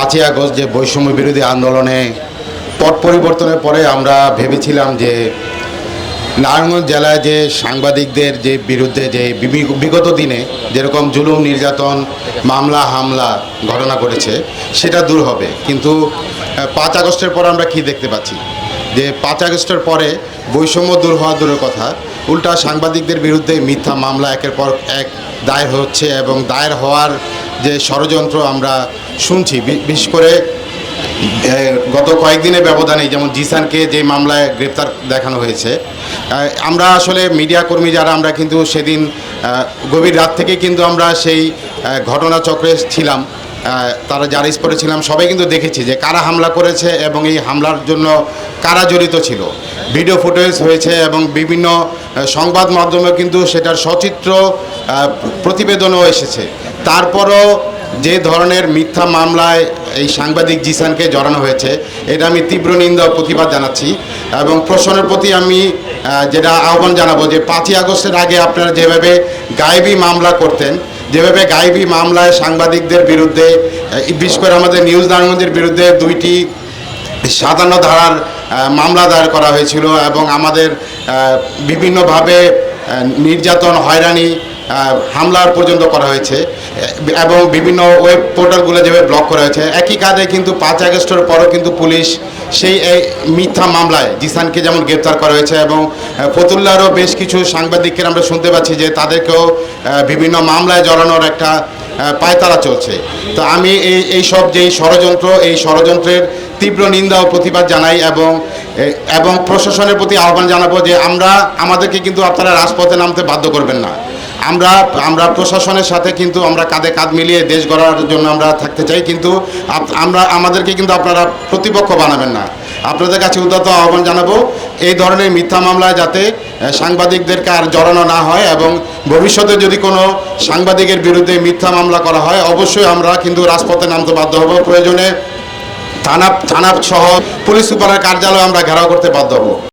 পাঁচই আগস্ট যে বৈষম্য বিরোধী আন্দোলনে পট পরিবর্তনের পরে আমরা ভেবেছিলাম যে নারায়ণগঞ্জ জেলায় যে সাংবাদিকদের যে বিরুদ্ধে যে বিগত দিনে যেরকম জুলুম, নির্যাতন, মামলা, হামলা ঘটনা ঘটেছে, সেটা দূর হবে। কিন্তু পাঁচ আগস্টের পর আমরা কি দেখতে পাচ্ছি? যে পাঁচ আগস্টের পরে বৈষম্য দূর হওয়া দূরের কথা। উল্টা সাংবাদিকদের বিরুদ্ধে মিথ্যা মামলা একের পর এক দায়ের হচ্ছে এবং দায়ের হওয়ার যে ষড়যন্ত্র আমরা শুনছি বিশেষ করে গত কয়েকদিনের ব্যবধানে যেমন জিসানকে যে মামলায় গ্রেপ্তার দেখানো হয়েছে আমরা আসলে মিডিয়া কর্মী যারা আমরা কিন্তু সেদিন গভীর রাত থেকে কিন্তু আমরা সেই আহ, ঘটনাচক্রে ছিলাম তারা যারা স্পটে ছিলাম সবাই কিন্তু দেখেছি যে কারা হামলা করেছে এবং এই হামলার জন্য কারা জড়িত ছিল। ভিডিও ফুটেজ হয়েছে এবং বিভিন্ন সংবাদ মাধ্যমে কিন্তু সেটার সচিত্র প্রতিবেদনও এসেছে। তারপরও যে ধরনের মিথ্যা মামলায় এই সাংবাদিক জিসানকে জড়ানো হয়েছে, এটা আমি তীব্র নিন্দা প্রতিবাদ জানাচ্ছি এবং প্রশ্নের প্রতি আমি যেটা আহ্বান জানাব যে পাঁচই আগস্টের আগে আপনারা যেভাবে গায়েবী মামলা করতেন, যেভাবে গায়েবী মামলায় সাংবাদিকদের বিরুদ্ধে বিশেষ করে আমাদের নিউজ নারায়ণগঞ্জের বিরুদ্ধে দুইটি সাতান্ন ধারার মামলা দায়ের করা হয়েছিল এবং আমাদের বিভিন্নভাবে নির্যাতন, হয়রানি হামলার পর্যন্ত করা হয়েছে। এবং বিভিন্ন ওয়েব পোর্টালগুলো যেভাবে ব্লক করা হয়েছে। একই কাজে কিন্তু পাঁচ আগস্টের পরও কিন্তু পুলিশ সেই এই মিথ্যা মামলায় জিসানকে যেমন গ্রেপ্তার করা হয়েছে এবং ফতুল্লারও বেশ কিছু সাংবাদিককে আমরা শুনতে পাচ্ছি যে তাদেরকেও বিভিন্ন মামলায় জড়ানোর একটা পায়তারা চলছে। তো আমি এই এই সব যেই ষড়যন্ত্র, এই ষড়যন্ত্রের তীব্র নিন্দা ও প্রতিবাদ জানাই এবং এবং প্রশাসনের প্রতি আহ্বান জানাব যে আমরা, আমাদেরকে কিন্তু আপনারা রাজপথে নামতে বাধ্য করবেন না। আমরা আমরা প্রশাসনের সাথে কিন্তু আমরা কাঁধে কাঁধ মিলিয়ে দেশ গড়ার জন্য আমরা থাকতে চাই, কিন্তু আমরা, আমাদেরকে কিন্তু আপনারা প্রতিপক্ষ বানাবেন না। আপনাদের কাছে উদ্যত আহ্বান জানাব, এই ধরনের মিথ্যা মামলায় যাতে সাংবাদিকদেরকে আর জড়ানো না হয় এবং ভবিষ্যতে যদি কোনো সাংবাদিকের বিরুদ্ধে মিথ্যা মামলা করা হয়, অবশ্যই আমরা কিন্তু রাজপথে নামতে বাধ্য হব। প্রয়োজনে থানা থানা সহ পুলিশ সুপারের কার্যালয় আমরা ঘেরাও করতে বাধ্য হব।